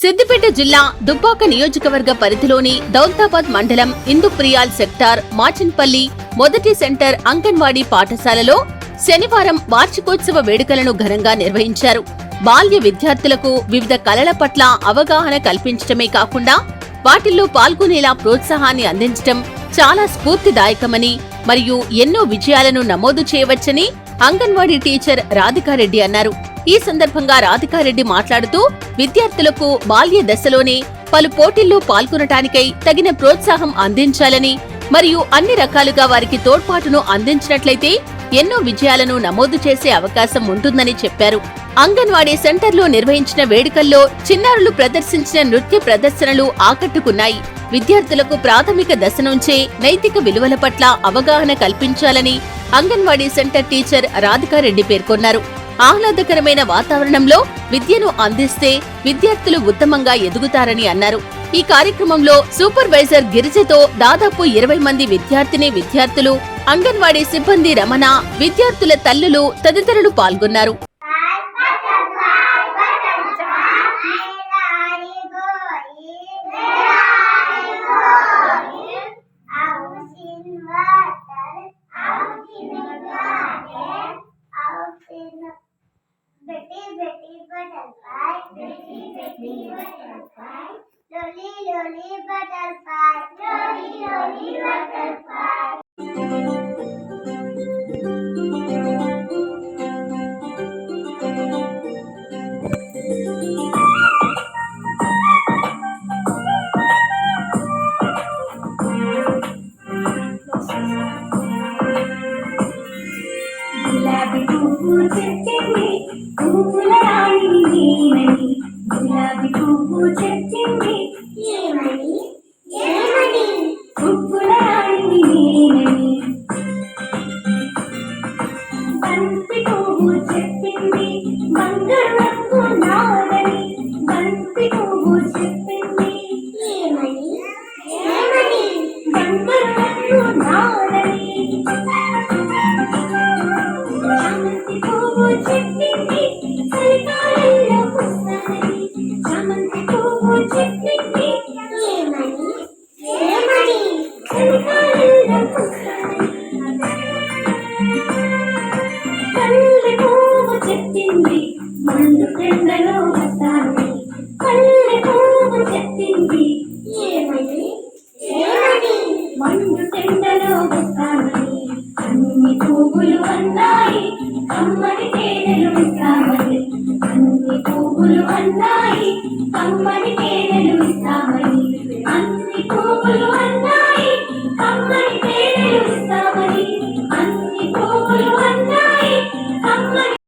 సిద్దిపేట జిల్లా దుబ్బాక నియోజకవర్గ పరిధిలోని దౌలతాబాద్ మండలం ఇందుప్రియాల్ సెక్టార్ మాచిన్పల్లి మొదటి సెంటర్ అంగన్వాడీ పాఠశాలలో శనివారం వార్షికోత్సవ వేడుకలను ఘనంగా నిర్వహించారు. బాల్య విద్యార్థులకు వివిధ కళల పట్ల అవగాహన కల్పించడమే కాకుండా వాటిల్లో పాల్గొనేలా ప్రోత్సాహాన్ని అందించడం చాలా స్ఫూర్తిదాయకమని మరియు ఎన్నో విజయాలను నమోదు చేయవచ్చని అంగన్వాడీ టీచర్ రాధికారెడ్డి అన్నారు. ఈ సందర్భంగా రాధికారెడ్డి మాట్లాడుతూ విద్యార్థులకు బాల్య దశలోనే పలు పోటీల్లో పాల్గొనటానికై తగిన ప్రోత్సాహం అందించాలని మరియు అన్ని రకాలుగా వారికి తోడ్పాటును అందించినట్లయితే ఎన్నో విజయాలను నమోదు చేసే అవకాశం ఉంటుందని చెప్పారు. అంగన్వాడీ సెంటర్లో నిర్వహించిన వేడుకల్లో చిన్నారులు ప్రదర్శించిన నృత్య ప్రదర్శనలు ఆకట్టుకున్నాయి. విద్యార్థులకు ప్రాథమిక దశ నుంచే నైతిక విలువల పట్ల అవగాహన కల్పించాలని అంగన్వాడీ సెంటర్ టీచర్ రాధికారెడ్డి పేర్కొన్నారు. ఆహ్లాదకరమైన వాతావరణంలో విద్యను అందిస్తే విద్యార్థులు ఉత్తమంగా ఎదుగుతారని అన్నారు. ఈ కార్యక్రమంలో సూపర్వైజర్ గిరిజతో దాదాపు ఇరవై మంది విద్యార్థిని విద్యార్థులు అంగన్వాడీ సిబ్బంది రమణ విద్యార్థుల తల్లులు తదితరులు పాల్గొన్నారు. बेटी बेटी बटरफ्लाई बेटी बेटी बटरफ्लाई लोली लोली बटरफ्लाई लोली लोली बटरफ्लाई गुलाबी टुकड़े में పువ్వుల రాణి నేనని గులాబీ పువ్వు చెప్పింది ఏమని? ఏమని? పువ్వుల రాణి నేనని బంతి పువ్వు చెప్పింది బంగారు నాదని. బంతి పువ్వు చెప్పింది ఏమని? ఏమని? బంగారు నాదని. అమ్మడి తేనెలు ఇస్తామని. అన్ని పూలు అన్నాయి అమ్మడి తేనెలు ఇస్తామని. అన్ని